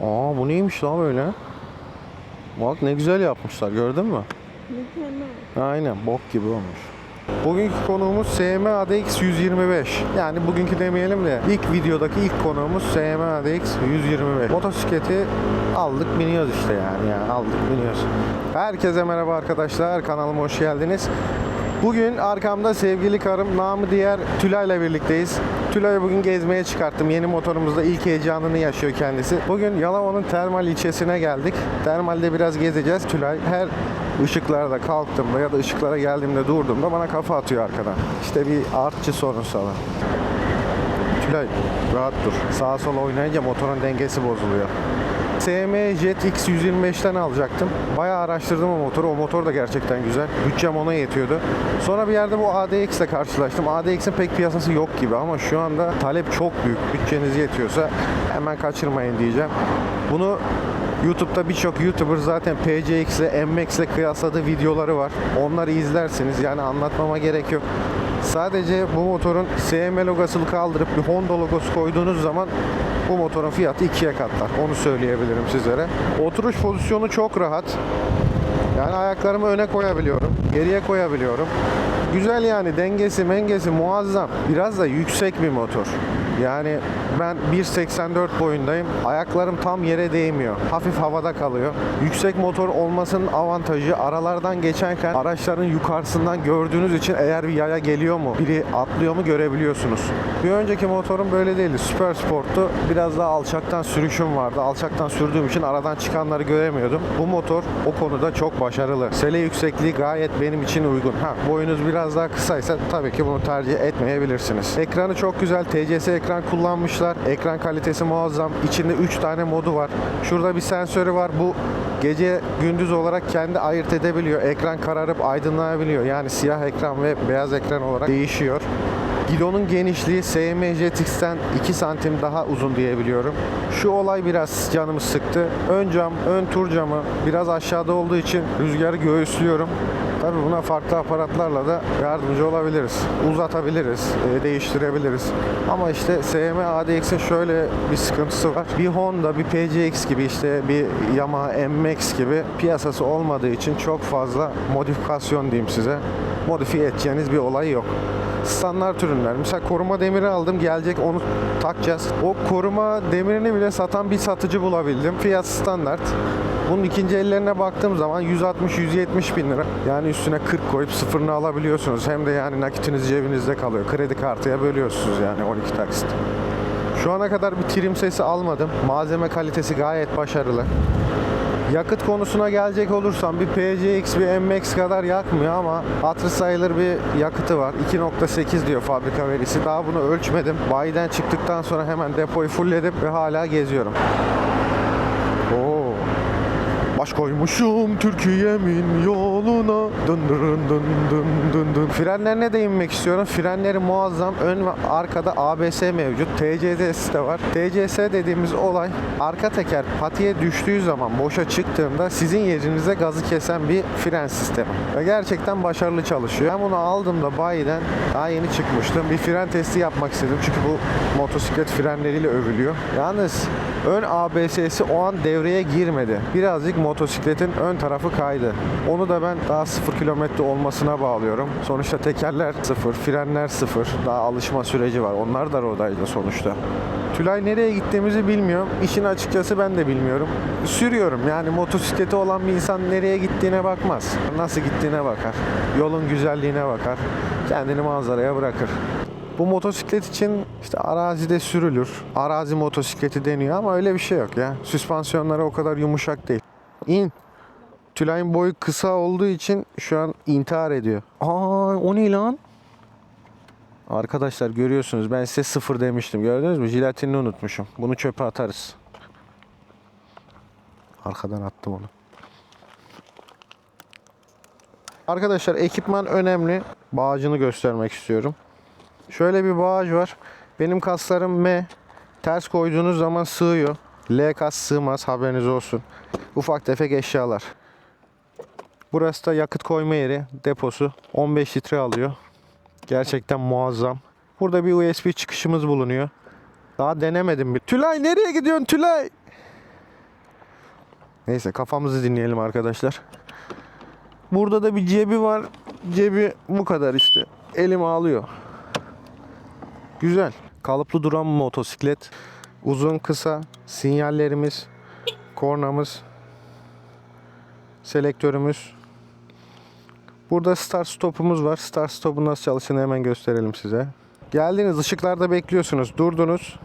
Aa bu neymiş lan böyle? Bak ne güzel yapmışlar gördün mü? Mükemmel. Aynen bok gibi olmuş. Bugünkü konuğumuz SM ADX 125. Yani bugünkü demeyelim de ilk videodaki ilk konuğumuz SM ADX 125. Motosikleti aldık biniyoruz işte yani, yani aldık biniyoruz. Herkese merhaba arkadaşlar kanalıma hoş geldiniz. Bugün arkamda sevgili karım namı diğer Tülay'la birlikteyiz. Tülay'ı bugün gezmeye çıkarttım. Yeni motorumuzda ilk heyecanını yaşıyor kendisi. Bugün Yalova'nın Termal ilçesine geldik. Termalde biraz gezeceğiz. Tülay her ışıklarda kalktığımda ya da ışıklara geldiğimde durduğumda bana kafa atıyor arkadan. İşte bir artçı sorunsalı. Tülay rahat dur. Sağa sola oynayınca motorun dengesi bozuluyor. SM Jet X 125'ten alacaktım. Bayağı araştırdım o motoru. O motor da gerçekten güzel. Bütçem ona yetiyordu. Sonra bir yerde bu ADX ile karşılaştım. ADX'in pek piyasası yok gibi ama şu anda talep çok büyük. Bütçeniz yetiyorsa hemen kaçırmayın diyeceğim. Bunu YouTube'da birçok YouTuber zaten PCX ile MX ile kıyasladığı videoları var. Onları izlersiniz. Yani anlatmama gerek yok. Sadece bu motorun SM logosunu kaldırıp bir Honda logosu koyduğunuz zaman bu motorun fiyatı ikiye katlar. Onu söyleyebilirim sizlere. Oturuş pozisyonu çok rahat. Yani ayaklarımı öne koyabiliyorum. Geriye koyabiliyorum. Güzel yani dengesi mengesi muazzam. Biraz da yüksek bir motor. Yani ben 1.84 boyundayım. Ayaklarım tam yere değmiyor. Hafif havada kalıyor. Yüksek motor olmasının avantajı aralardan geçerken araçların yukarısından gördüğünüz için eğer bir yaya geliyor mu, biri atlıyor mu görebiliyorsunuz. Bir önceki motorum böyle değildi. Süper Sport'tu. Biraz daha alçaktan sürüşüm vardı. Alçaktan sürdüğüm için aradan çıkanları göremiyordum. Bu motor o konuda çok başarılı. Sele yüksekliği gayet benim için uygun. Ha boyunuz biraz daha kısaysa tabii ki bunu tercih etmeyebilirsiniz. Ekranı çok güzel. TCS ekran kullanmışlar. Ekran kalitesi muazzam. İçinde 3 tane modu var. Şurada bir sensörü var. Bu gece gündüz olarak kendi ayırt edebiliyor. Ekran kararıp aydınlayabiliyor. Yani siyah ekran ve beyaz ekran olarak değişiyor. Gidonun genişliği SM JetX'ten 2 santim daha uzun diyebiliyorum. Şu olay biraz canımı sıktı. Ön cam, ön tur camı biraz aşağıda olduğu için rüzgarı göğüslüyorum. Tabii buna farklı aparatlarla da yardımcı olabiliriz. Uzatabiliriz, e, değiştirebiliriz. Ama işte SM ADX'in şöyle bir sıkıntısı var. Bir Honda, bir PCX gibi işte bir Yamaha MX gibi piyasası olmadığı için çok fazla modifikasyon diyeyim size. Modifiye edeceğiniz bir olay yok standart ürünler. Mesela koruma demiri aldım gelecek onu takacağız. O koruma demirini bile satan bir satıcı bulabildim. Fiyat standart. Bunun ikinci ellerine baktığım zaman 160-170 bin lira. Yani üstüne 40 koyup sıfırını alabiliyorsunuz. Hem de yani nakitiniz cebinizde kalıyor. Kredi kartıya bölüyorsunuz yani 12 taksit. Şu ana kadar bir trim sesi almadım. Malzeme kalitesi gayet başarılı. Yakıt konusuna gelecek olursam bir PCX bir MX kadar yakmıyor ama hatırı sayılır bir yakıtı var. 2.8 diyor fabrika verisi. Daha bunu ölçmedim. Bayiden çıktıktan sonra hemen depoyu fullledim ve hala geziyorum. Baş koymuşum Türkiye'min yoluna dın dın dın dın dın dın. Frenlerine değinmek istiyorum. Frenleri muazzam. Ön ve arkada ABS mevcut. TCS de var. TCS dediğimiz olay arka teker patiye düştüğü zaman boşa çıktığında sizin yerinize gazı kesen bir fren sistemi. Ve gerçekten başarılı çalışıyor. Ben bunu aldığımda bayiden daha yeni çıkmıştım. Bir fren testi yapmak istedim. Çünkü bu motosiklet frenleriyle övülüyor. Yalnız ön ABS'si o an devreye girmedi. Birazcık motosikletin ön tarafı kaydı. Onu da ben daha 0 kilometre olmasına bağlıyorum. Sonuçta tekerler sıfır, frenler sıfır. Daha alışma süreci var. Onlar da rodaydı sonuçta. Tülay nereye gittiğimizi bilmiyorum. İşin açıkçası ben de bilmiyorum. Sürüyorum yani motosikleti olan bir insan nereye gittiğine bakmaz. Nasıl gittiğine bakar. Yolun güzelliğine bakar. Kendini manzaraya bırakır. Bu motosiklet için işte arazide sürülür. Arazi motosikleti deniyor ama öyle bir şey yok ya. Süspansiyonları o kadar yumuşak değil. İn. Tülay'ın boyu kısa olduğu için şu an intihar ediyor. Aa o ne lan? Arkadaşlar görüyorsunuz ben size sıfır demiştim. Gördünüz mü? Jilatinini unutmuşum. Bunu çöpe atarız. Arkadan attım onu. Arkadaşlar ekipman önemli. Bağcını göstermek istiyorum. Şöyle bir bağcı var. Benim kaslarım M. Ters koyduğunuz zaman sığıyor. L kas sığmaz haberiniz olsun. Ufak tefek eşyalar. Burası da yakıt koyma yeri, deposu. 15 litre alıyor. Gerçekten muazzam. Burada bir USB çıkışımız bulunuyor. Daha denemedim bir. Tülay nereye gidiyorsun Tülay? Neyse kafamızı dinleyelim arkadaşlar. Burada da bir cebi var. Cebi bu kadar işte. Elim ağlıyor. Güzel. Kalıplı duran motosiklet. Uzun kısa sinyallerimiz, kornamız, selektörümüz. Burada start stopumuz var. Start stopun nasıl çalıştığını hemen gösterelim size. Geldiniz ışıklarda bekliyorsunuz. Durdunuz.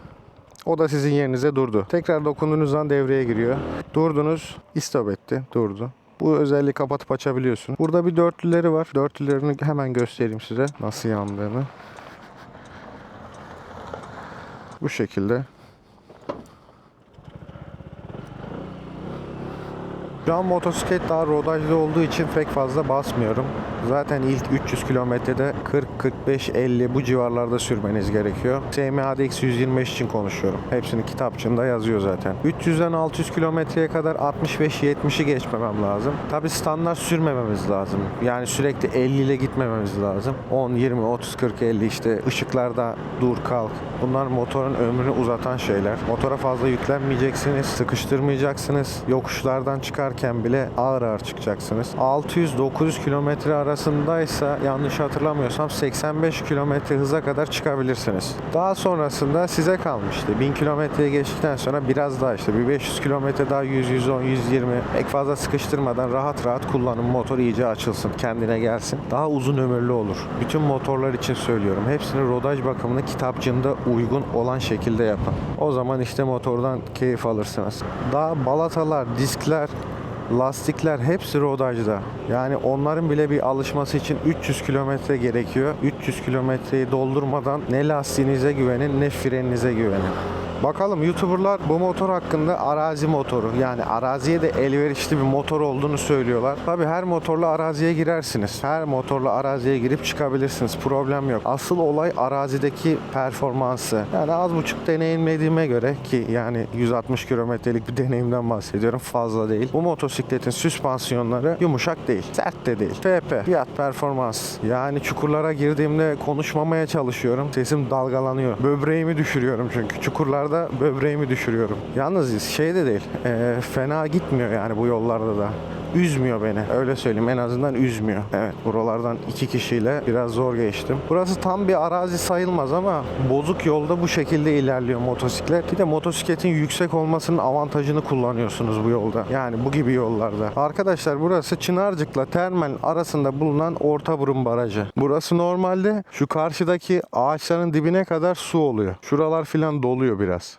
O da sizin yerinize durdu. Tekrar dokunduğunuz an devreye giriyor. Durdunuz. istop etti. Durdu. Bu özelliği kapatıp açabiliyorsun. Burada bir dörtlüleri var. Dörtlülerini hemen göstereyim size. Nasıl yandığını. Bu şekilde. Şu an motosiklet daha rodajlı olduğu için pek fazla basmıyorum. Zaten ilk 300 kilometrede 40, 45, 50 bu civarlarda sürmeniz gerekiyor. SMADX 125 için konuşuyorum. Hepsini kitapçığında yazıyor zaten. 300'den 600 kilometreye kadar 65-70'i geçmemem lazım. Tabi standart sürmememiz lazım. Yani sürekli 50 ile gitmememiz lazım. 10, 20, 30, 40, 50 işte ışıklarda dur kalk. Bunlar motorun ömrünü uzatan şeyler. Motora fazla yüklenmeyeceksiniz, sıkıştırmayacaksınız. Yokuşlardan çıkarken bile ağır ağır çıkacaksınız. 600-900 kilometre arasındaysa yanlış hatırlamıyorsam 85 kilometre hıza kadar çıkabilirsiniz. Daha sonrasında size kalmıştı. 1000 kilometreye geçtikten sonra biraz daha işte bir 500 kilometre daha 100, 110, 120 pek fazla sıkıştırmadan rahat rahat kullanın. Motor iyice açılsın, kendine gelsin. Daha uzun ömürlü olur. Bütün motorlar için söylüyorum. Hepsini rodaj bakımını kitapçığında uygun olan şekilde yapın. O zaman işte motordan keyif alırsınız. Daha balatalar, diskler, Lastikler hepsi rodajda. Yani onların bile bir alışması için 300 kilometre gerekiyor. 300 kilometreyi doldurmadan ne lastiğinize güvenin ne freninize güvenin. Bakalım YouTuber'lar bu motor hakkında arazi motoru yani araziye de elverişli bir motor olduğunu söylüyorlar. Tabi her motorla araziye girersiniz. Her motorla araziye girip çıkabilirsiniz. Problem yok. Asıl olay arazideki performansı. Yani az buçuk deneyimlediğime göre ki yani 160 kilometrelik bir deneyimden bahsediyorum. Fazla değil. Bu motosikletin süspansiyonları yumuşak değil. Sert de değil. FP. Fiyat performans. Yani çukurlara girdiğimde konuşmamaya çalışıyorum. Sesim dalgalanıyor. Böbreğimi düşürüyorum çünkü. Çukurlarda böbreğimi düşürüyorum. Yalnız şey de değil. e, fena gitmiyor yani bu yollarda da. Üzmüyor beni. Öyle söyleyeyim. En azından üzmüyor. Evet. Buralardan iki kişiyle biraz zor geçtim. Burası tam bir arazi sayılmaz ama bozuk yolda bu şekilde ilerliyor motosiklet. Bir de motosikletin yüksek olmasının avantajını kullanıyorsunuz bu yolda. Yani bu gibi yollarda. Arkadaşlar burası Çınarcık'la Termal arasında bulunan Ortaburun Barajı. Burası normalde şu karşıdaki ağaçların dibine kadar su oluyor. Şuralar filan doluyor biraz.